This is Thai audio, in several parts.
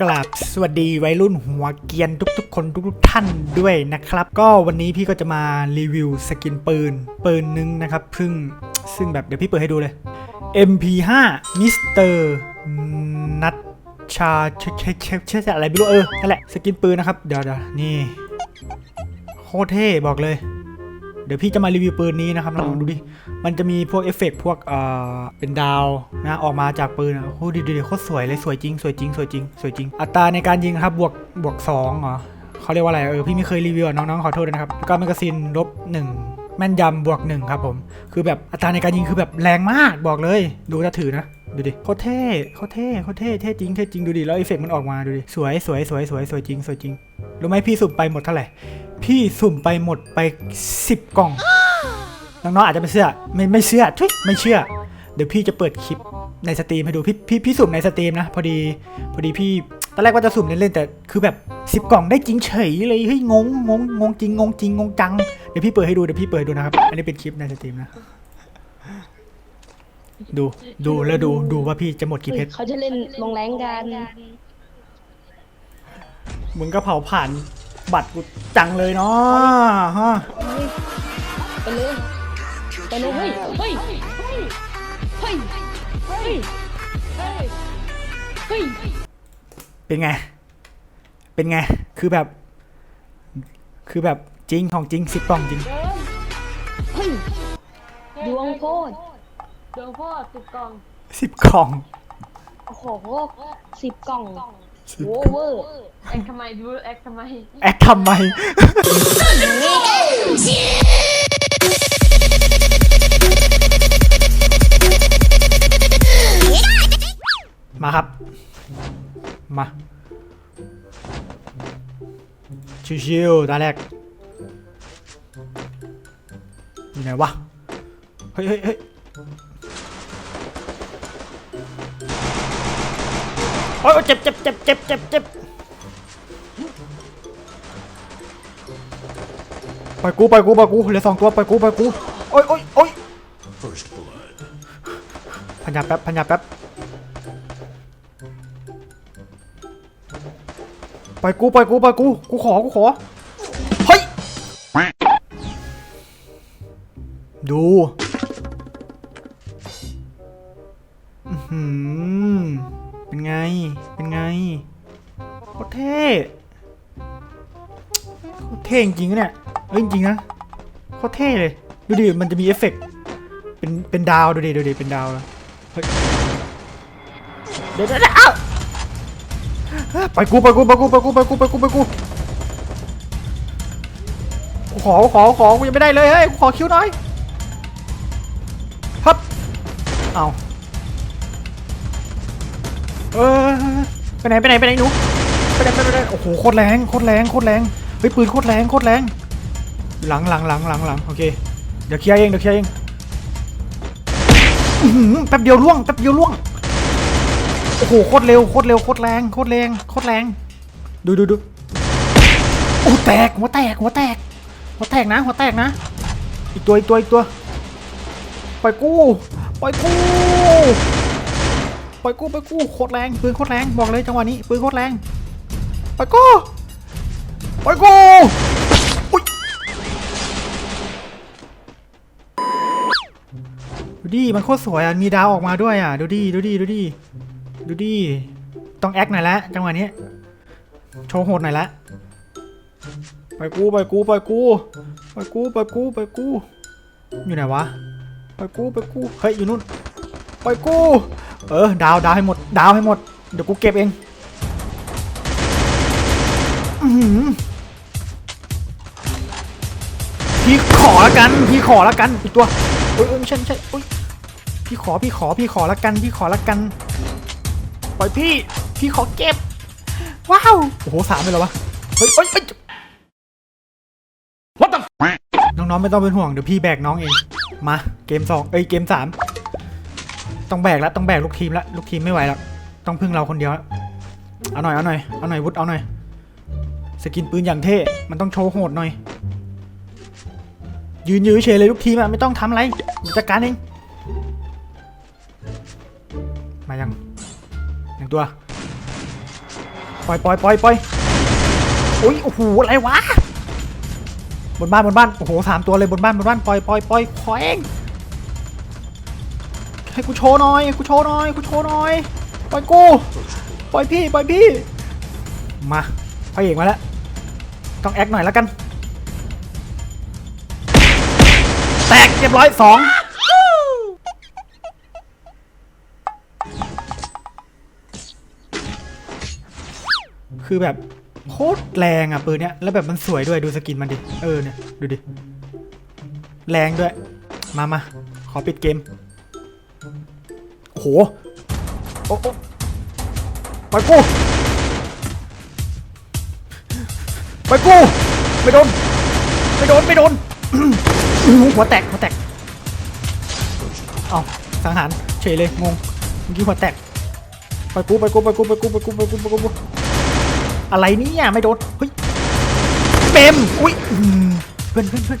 กราบสวัสดีวัยรุ่นหัวเกียนทุกๆ คนทุกๆท่านด้วยนะครับ ก็วันนี้พี่ก็จะมารีวิวสกินปืน ปืนนึงนะครับซึ่งซึ่งแบบเดี๋ยวพี่เปิดให้ดูเลย MP5 มิสเตอร์นัทชาเชเชเชเชเชอะไรไม่รู้เออนั่นแหละสกินปืนนะครับ เดี๋ยวเดี๋ยวนี่ โคตรเท่บอกเลย เดี๋ยวพี่จะมารีวิวปืนนี้นะครับลองดูดิ มันจะมีพวกเอฟเฟกต์พวกเอ่อเป็นดาวนะออกมาจากปืนอะโอ้โหดีดีโคตรสวยเลยสวยจริงสวยจริงสวยจริงสวยจริง อัตราในการยิงนะครับบวกบวกสองเหรอเขาเรียกว่าอะไรเออพี่ไม่เคยรีวิวอะน้องๆขอโทษด้วยนะครับแล้วก็แมกกาซีนลบหนึ่งแม่นยำบวกหนึ่งครับผม คือแบบอัตราในการยิงคือแบบแรงมากบอกเลย ดูจะถือนะ ดูดิโคตรเท่โคตรเท่โคตรเท่เท่จริงเท่จริงดูดิแล้วเอฟเฟกต์มันออกมาดูดิสวยสวยสวยสวยสวยจริงสวยจริงรู้ไหมพี่สุ่มไปหมดเท่าไหร่ พี่สุ่มไปหมดไป10กล่อง น้องๆอาจจะไม่เชื่อไม่ไม่เชื่อทุยไม่เชื่อ เดี๋ยวพี่จะเปิดคลิปในสตรีมให้ดูพี่พี่พี่สุ่มในสตรีมนะ พอดีพอดีพี่ตอนแรกว่าจะสุ่มเล่นๆแต่คือแบบสิบกล่องได้จริงเฉยเลยเฮ้ยงงงงงงจริงงงจริงงงจังเดี๋ยวพี่เปิดให้ดูเดี๋ยวพี่เปิดให้ดูนะครับ อันนี้เป็นคลิปในสตรีมนะ ดูดูแล้วดูดูว่าพี่จะหมดกี่เพชรเขาจะเล่นลงแรงกันมึงก็เผาผ่าน บัตรกูจังเลยเนาะฮะไปเลยไปเลยเฮ้ยเฮ้ยเฮ้ยเฮ้ยเฮ้ยเฮ้ยเป็นไง เป็นไง คือแบบ คือแบบจริงของจริงสิบกล่องจริงเฮ้ยดวงโคตรดวงพ่อสิบกล่องสิบกล่อง โอ้โหสิบกล่อง สิบโวเวอร์แอคทำไมดูแอคทำไมแอคทำไม มาครับ มา ชิวๆตาแรกอยู่ไหนวะ เฮ้ยเฮ้ยเฮ้ยโอ้ยเจ็บเจ็บเจ็บเจ็บเจ็บเจ็บไปล่อยกูไปล่อยกูไปล่อยกูเหลือสองตัวไปล่อยกูไปล่อยกูโอ้ยโอ้ยโอ้ยพันยาแป๊บพันยาแป๊บไปล่อยกูไปล่อยกูไปล่อยกูกูขอกูขอเฮ้ยดูอื้อหือ เป็นไง เป็นไงโคตรเท่โคตรเท่จริงๆนะเนี่ยเอ้ยจริงๆนะโคตรเท่เลย ดูดิ มันจะมีเอฟเฟกต์เป็น เป็นดาว ดูดิ ดูดิ เป็นดาวแล้วเฮ้ย เดี๋ยวเดี๋ยวเดี๋ยวอ้าวไปกู ไปกู ไปกู ไปกู ไปกู ไปกู ไปกูกูขอกูขอกูขอ กูยังไม่ได้เลย เฮ้ยกูขอคิวหน่อย ฮับ เอา เออไปไหนไปไหนไปไหนหนูไปไหนไปไหนไปไหนโอ้โหโคตรแรงโคตรแรงโคตรแรงเฮ้ยปืนโคตรแรงโคตรแรง หลังหลังหลังหลังหลังโอเคเดี๋ยวเคลียร์เองเดี๋ยวเคลียร์เองแป๊บเดียวล่วงแป๊บเดียวล่วงโอ้โหโคตรเร็วโคตรเร็วโคตรแรงโคตรแรงโคตรแรง ดูดูดูโอ้แตกหัวแตกหัวแตกหัวแตกนะหัวแตกนะ อีกตัวอีกตัวอีกตัวปล่อยกู้ปล่อยกู้ ปล่อยกู้ปล่อยกู้โคตรแรงปืนโคตรแรงบอกเลยจังหวะนี้ปืนโคตรแรงปล่อยกู้ปล่อยกู้ดูดิมันโคตรสวยอะมีดาวออกมาด้วยอะดูดิดูดิดูดิดูดิต้องแอคหน่อยละจังหวะนี้โชว์โหดหน่อยละไปกูไปกูไปกูไปกูไปกูไปกูอยู่ไหนวะไปกูไปกูเฮ้ยอยู่นู่นไปกู เออดาวดาวให้หมด ดาวให้หมด เดี๋ยวกูเก็บเองอือหือพี่ขอละกัน พี่ขอละกันอีกตัวเอ้ยเอ้ยไม่ใช่ไม่ใช่เอ้ยพี่ขอพี่ขอพี่ขอละกัน พี่ขอละกันปล่อยพี่ พี่ขอเก็บ ว้าวโอ้โหสามเลยเหรอวะเฮ้ยเฮ้ยเฮ้ย What the? น้องๆไม่ต้องเป็นห่วงเดี๋ยวพี่แบกน้องเอง มาเกมสองเอ้ยเกมสาม ต้องแบกแล้วต้องแบกลูกทีมแล้วลูกทีมไม่ไหวแล้วต้องพึ่งเราคนเดียวเอาหน่อยเอาหน่อยเอาหน่อยวุฒิเอาหน่อยสกินปืนอย่างเท่ มันต้องโชว์โหดหน่อย ยืนยืนเฉยเลยลูกทีมอะไม่ต้องทำอะไรจัดการเองมายังหนึ่งตัวปล่อยปล่อยปล่อยปล่อยโอ้ยโอ้โหอะไรวะบนบ้านบนบ้านโอ้โหสามตัวเลยบนบ้านบนบ้านปล่อยปล่อยปล่อยขอเอง ให้กูโชว์หน่อยกูโชว์หน่อยกูโชว์หน่อยปล่อยกูปล่อยพี่ปล่อยพี่ มาพระเอกมาแล้วต้องแอคหน่อยแล้วกัน แตกเรียบร้อยสองคือแบบโคตรแรงอะปืนเนี้ยแล้วแบบมันสวยด้วยดูสกินมันดิ เออเนี่ย ดูดิ แรงด้วย มามาขอปิดเกม โอ้โหโอ้โอ้ไปกูไปกูไม่โดนไม่โดนไม่โดนหัวแตกหัวแตกเอาสังหารเฉยเลยงงเมื่อกี้หัวแตกไปกูไปกูไปกูไปกูไปกูไปกูไปกูอะไรเนี่ยไม่โดนเฮ้ยเบมอุ้ยเพื่อนเพื่อนเพื่อน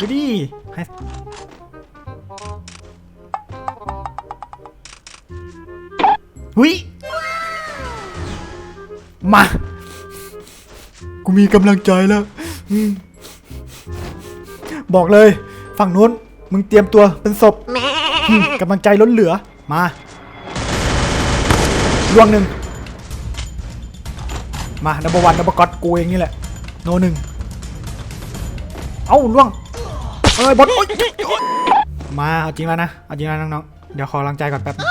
ดูดิให้หุยมา กูมีกำลังใจแล้ว บอกเลย ฝั่งนู้น มึงเตรียมตัวเป็นศพกำลังใจล้นเหลือ มาล่วงหนึ่ง มาดับบวันดับบกอตกูเองนี่แหละ โนหนึ่ง เอ้าล่วง เอ้ยบอลโอ๊ยโอ๊ยมาเอาจริงแล้วนะ เอาจริงแล้วน้องๆ เดี๋ยวขอกำลังใจก่อนแป๊บนึง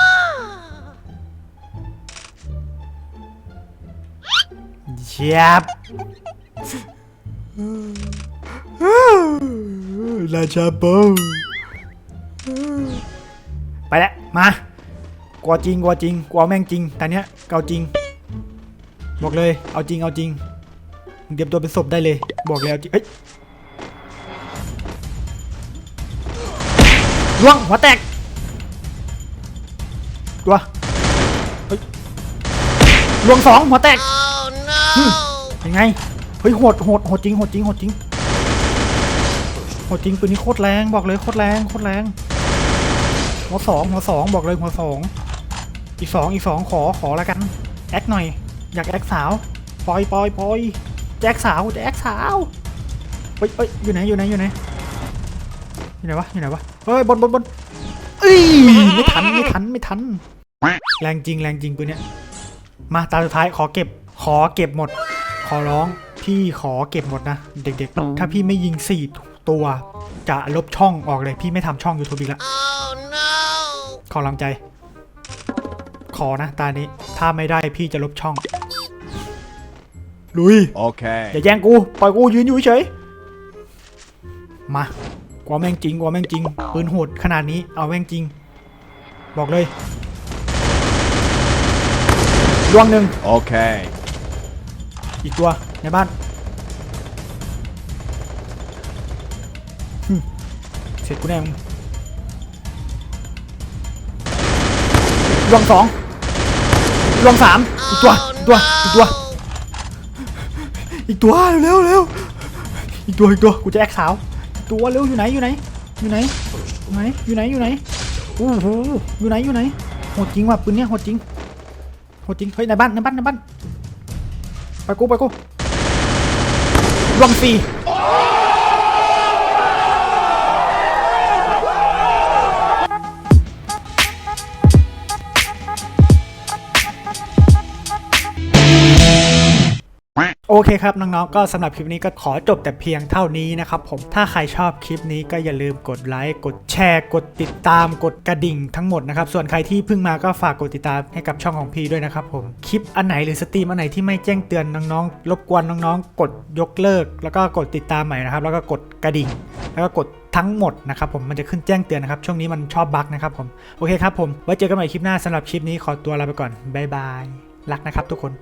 เชียบราชาโปไปแล้วมากลัวจริงกลัวจริงกลัวแม่งจริงแต่เนี้ยเกาจริง บอกเลย เอาจริงเอาจริงมึงเตรียมตัวเป็นศพได้เลย บอกเลยเอาจริงเอ้ย ล่วงหัวแตกตัวเฮ้ยล่วงสองหัวแตกหึยังไง เฮ้ยโหดโหดโหดจริงโหดจริงโหดจริงโหดจริงปืนนี้โคตรแรงบอกเลยโคตรแรงโคตรแรงหัวสองหัวสองบอกเลยหัวสองอีกสองอีกสองขอขอแล้วกันแอคหน่อย อยากแอคสาวปอยปอยปอยแจ็คสาวจะแอคสาวเฮ้ยเฮ้ยอยู่ไหนอยู่ไหนอยู่ไหน อยู่ไหนวะอยู่ไหนวะเฮ้ยบนบนบนเอ้ยไม่ทันไม่ทันไม่ทัน แรงจริงแรงจริงปืนเนี้ยมาตาสุดท้ายขอเก็บขอเก็บหมด ขอร้องพี่ขอเก็บหมดนะ เด็กๆ ถ้าพี่ไม่ยิงสี่ตัวจะลบช่องออกเลยพี่ไม่ทำช่อง YouTube อีกแล้วขอกำลังใจ ขอนะตานี้ ถ้าไม่ได้พี่จะลบช่อง ลุย Okay. อย่าแย่งกู ปล่อยกูยืนอยู่เฉย มา กลัวแม่งจริงกลัวแม่งจริงปืนโหดขนาดนี้เอาแม่งจริง บอกเลยดวงหนึ่ง Okay. อีกตัวในบ้านหึเสร็จกูแน่มึงดวงสองดวงสามอีกตัวอีกตัวอีกตัว อีกตัวเร็วเร็วอีกตัวอีกตัวกูจะแอคสาวอีก ตัวเร็วอยู่ไหนอยู่ไหน อยู่ไหนอยู่ไหนอยู่ไหนอยู่ไหนโอ้โหอยู่ไหนอยู่ไหนโหดจริงว่ะปืนเนี้ยโหดจริงโหดจริงเฮ้ยในบ้านในบ้านในบ้านไปกูไปกูรวมสี่ อเคครับน้องๆ ก็สำหรับคลิปนี้ก็ขอจบแต่เพียงเท่านี้นะครับผม ถ้าใครชอบคลิปนี้ก็อย่าลืมกดไลค์ กดแชร์ กดติดตาม กดกระดิ่งทั้งหมดนะครับ ส่วนใครที่เพิ่งมาก็ฝากกดติดตามให้กับช่องของพี่ด้วยนะครับผม คลิปอันไหนหรือสตรีมอันไหนที่ไม่แจ้งเตือนน้องๆ รบกวนน้องๆ กดยกเลิก แล้วก็กดติดตามใหม่นะครับ แล้วก็กดกระดิ่ง แล้วก็กดทั้งหมดนะครับผม มันจะขึ้นแจ้งเตือนนะครับ ช่วงนี้มันชอบบั๊กนะครับผม โอเคครับผม ไว้เจอกันใหม่คลิปหน้าสำหรับคลิปนี้ขอตัวลาไปก่อนบ๊ายบาย รักนะครับทุกคน